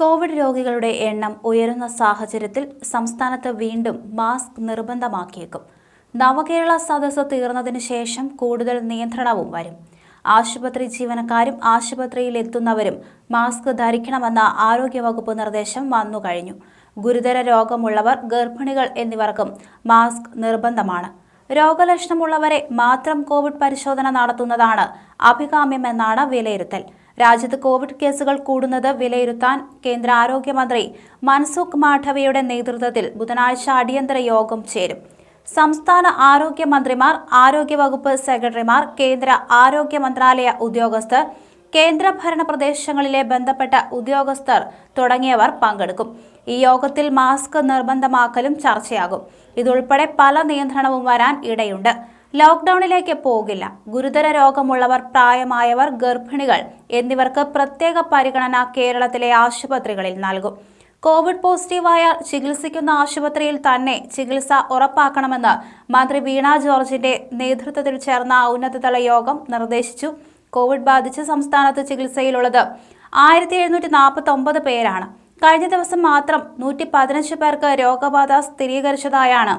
Covid രോഗികളുടെ എണ്ണം ഉയരുന്ന സാഹചര്യത്തിൽ സംസ്ഥാനത്ത് വീണ്ടും മാസ്ക് നിർബന്ധമാക്കിയേക്കും. നവകേരള സദസ്സ് തീർന്നതിന് ശേഷം കൂടുതൽ നിയന്ത്രണവും വരും. ആശുപത്രി ജീവനക്കാരും ആശുപത്രിയിൽ എത്തുന്നവരും മാസ്ക് ധരിക്കണമെന്ന ആരോഗ്യവകുപ്പ് നിർദ്ദേശം വന്നു കഴിഞ്ഞു. ഗുരുതര രോഗമുള്ളവർ ഗർഭിണികൾ എന്നിവർക്കും മാസ്ക് നിർബന്ധമാണ്. രോഗലക്ഷണമുള്ളവരെ മാത്രം കോവിഡ് പരിശോധന നടത്തുന്നതാണ് അഭികാമ്യമെന്നാണ് വിലയിരുത്തൽ. രാജ്യത്ത് കോവിഡ് കേസുകൾ കൂടുന്നത് വിലയിരുത്താൻ കേന്ദ്ര ആരോഗ്യമന്ത്രി മൻസുഖ് മാഠവയുടെ നേതൃത്വത്തിൽ ബുധനാഴ്ച അടിയന്തര യോഗം ചേരും. സംസ്ഥാന ആരോഗ്യമന്ത്രിമാർ ആരോഗ്യവകുപ്പ് സെക്രട്ടറിമാർ കേന്ദ്ര ആരോഗ്യ മന്ത്രാലയ ഉദ്യോഗസ്ഥർ കേന്ദ്രഭരണ പ്രദേശങ്ങളിലെ ബന്ധപ്പെട്ട ഉദ്യോഗസ്ഥർ തുടങ്ങിയവർ പങ്കെടുക്കും. ഈ യോഗത്തിൽ മാസ്ക് നിർബന്ധമാക്കലും ചർച്ചയാകും. ഇതുൾപ്പെടെ പല നിയന്ത്രണവും വരാൻ ഇടയുണ്ട്. ലോക്ക്ഡൌണിലേക്ക് പോകില്ല. ഗുരുതര രോഗമുള്ളവർ പ്രായമായവർ ഗർഭിണികൾ എന്നിവർക്ക് പ്രത്യേക പരിഗണന കേരളത്തിലെ ആശുപത്രികളിൽ നൽകും. കോവിഡ് പോസിറ്റീവായാൽ ചികിത്സിക്കുന്ന ആശുപത്രിയിൽ തന്നെ ചികിത്സ ഉറപ്പാക്കണമെന്ന് മന്ത്രി വീണ ജോർജിന്റെ നേതൃത്വത്തിൽ ചേർന്ന ഉന്നതതല യോഗം നിർദ്ദേശിച്ചു. കോവിഡ് ബാധിച്ച് സംസ്ഥാനത്ത് ചികിത്സയിലുള്ളത് ആയിരത്തി എഴുന്നൂറ്റി നാൽപ്പത്തി ഒമ്പത് പേരാണ്. കഴിഞ്ഞ ദിവസം മാത്രം നൂറ്റി പതിനഞ്ച് പേർക്ക് രോഗബാധ സ്ഥിരീകരിച്ചതായാണ്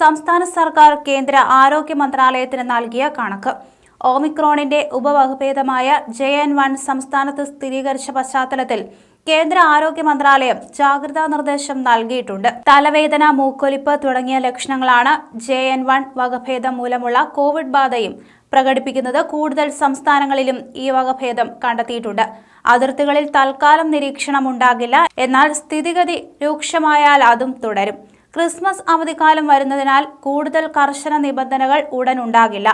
സംസ്ഥാന സർക്കാർ കേന്ദ്ര ആരോഗ്യ മന്ത്രാലയത്തിന് നൽകിയ കണക്ക്. ഓമിക്രോണിന്റെ ഉപവകഭേദമായ ജെ എൻ വൺ സംസ്ഥാനത്ത് സ്ഥിരീകരിച്ച പശ്ചാത്തലത്തിൽ കേന്ദ്ര ആരോഗ്യ മന്ത്രാലയം ജാഗ്രതാ നിർദ്ദേശം നൽകിയിട്ടുണ്ട്. തലവേദന മൂക്കൊലിപ്പ് തുടങ്ങിയ ലക്ഷണങ്ങളാണ് ജെ എൻ വൺ വകഭേദം മൂലമുള്ള കോവിഡ് ബാധയും പ്രകടിപ്പിക്കുന്നത് കൂടുതൽ സംസ്ഥാനങ്ങളിലും ഈ വകഭേദം കണ്ടെത്തിയിട്ടുണ്ട്. അതിർത്തികളിൽ തൽക്കാലം നിരീക്ഷണം ഉണ്ടാകില്ല എന്നാൽ സ്ഥിതിഗതി രൂക്ഷമായാൽ അതും തുടരും. ക്രിസ്മസ് അവധിക്കാലം വരുന്നതിനാൽ കൂടുതൽ കർശന നിബന്ധനകൾ ഉടൻ ഉണ്ടാകില്ല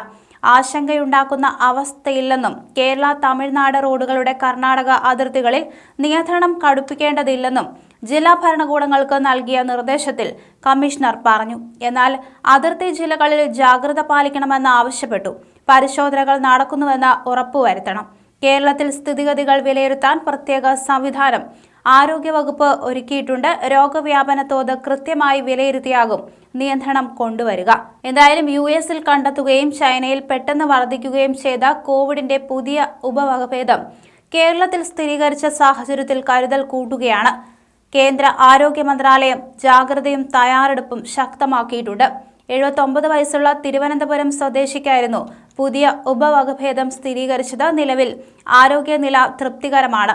ആശങ്കയുണ്ടാക്കുന്ന അവസ്ഥയില്ലെന്നും കേരള തമിഴ്നാട് റോഡുകളുടെ കർണാടക അതിർത്തികളിൽ നിയന്ത്രണം കടുപ്പിക്കേണ്ടതില്ലെന്നും ജില്ലാ ഭരണകൂടങ്ങൾക്ക് നൽകിയ നിർദ്ദേശത്തിൽ കമ്മീഷണർ പറഞ്ഞു. എന്നാൽ അതിർത്തി ജില്ലകളിൽ ജാഗ്രത പാലിക്കണമെന്ന് ആവശ്യപ്പെട്ടു. പരിശോധനകൾ നടക്കുന്നുവെന്ന് ഉറപ്പുവരുത്തണം. കേരളത്തിൽ സ്ഥിതിഗതികൾ വിലയിരുത്താൻ പ്രത്യേക സംവിധാനം ആരോഗ്യവകുപ്പ് ഒരുക്കിയിട്ടുണ്ട്. രോഗവ്യാപന തോത് കൃത്യമായി വിലയിരുത്തിയാകും. നിയന്ത്രണം കൊണ്ടുവരിക. എന്തായാലും യു എസിൽ കണ്ടെത്തുകയും ചൈനയിൽ പെട്ടെന്ന് വർദ്ധിക്കുകയും ചെയ്ത കോവിഡിന്റെ പുതിയ ഉപവകഭേദം കേരളത്തിൽ സ്ഥിരീകരിച്ച സാഹചര്യത്തിൽ കരുതൽ കൂട്ടുകയാണ്. കേന്ദ്ര ആരോഗ്യ മന്ത്രാലയം ജാഗ്രതയും തയ്യാറെടുപ്പും ശക്തമാക്കിയിട്ടുണ്ട്. എഴുപത്തൊമ്പത് വയസ്സുള്ള തിരുവനന്തപുരം സ്വദേശിക്കായിരുന്നു പുതിയ ഉപവകഭേദം സ്ഥിരീകരിച്ചത്. നിലവിൽ ആരോഗ്യനില തൃപ്തികരമാണ്.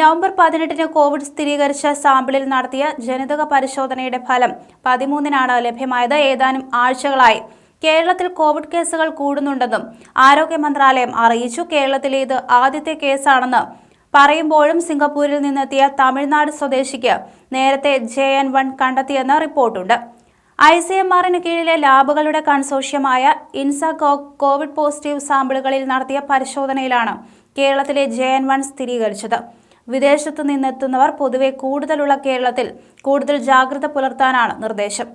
നവംബർ പതിനെട്ടിന് കോവിഡ് സ്ഥിരീകരിച്ച സാമ്പിളിൽ നടത്തിയ ജനിതക പരിശോധനയുടെ ഫലം പതിമൂന്നിനാണ് ലഭ്യമായത്. ഏതാനും ആഴ്ചകളായി കേരളത്തിൽ കോവിഡ് കേസുകൾ കൂടുന്നുണ്ടെന്നും ആരോഗ്യ മന്ത്രാലയം അറിയിച്ചു. കേരളത്തിലെ ഇത് ആദ്യത്തെ കേസാണെന്ന് പറയുമ്പോഴും സിംഗപ്പൂരിൽ നിന്നെത്തിയ തമിഴ്നാട് സ്വദേശിക്ക് നേരത്തെ ജെ എൻ വൺ കണ്ടെത്തിയെന്ന് റിപ്പോർട്ടുണ്ട്. ഐ സി എം ആറിന് കീഴിലെ ലാബുകളുടെ കൺസോഷ്യമായ ഇൻസകോ കോവിഡ് പോസിറ്റീവ് സാമ്പിളുകളിൽ നടത്തിയ പരിശോധനയിലാണ് കേരളത്തിലെ ജെ എൻ വൺ സ്ഥിരീകരിച്ചത്. വിദേശത്തു നിന്നെത്തുന്നവർ പൊതുവെ കൂടുതലുള്ള കേരളത്തിൽ കൂടുതൽ ജാഗ്രത പുലർത്താനാണ് നിർദ്ദേശം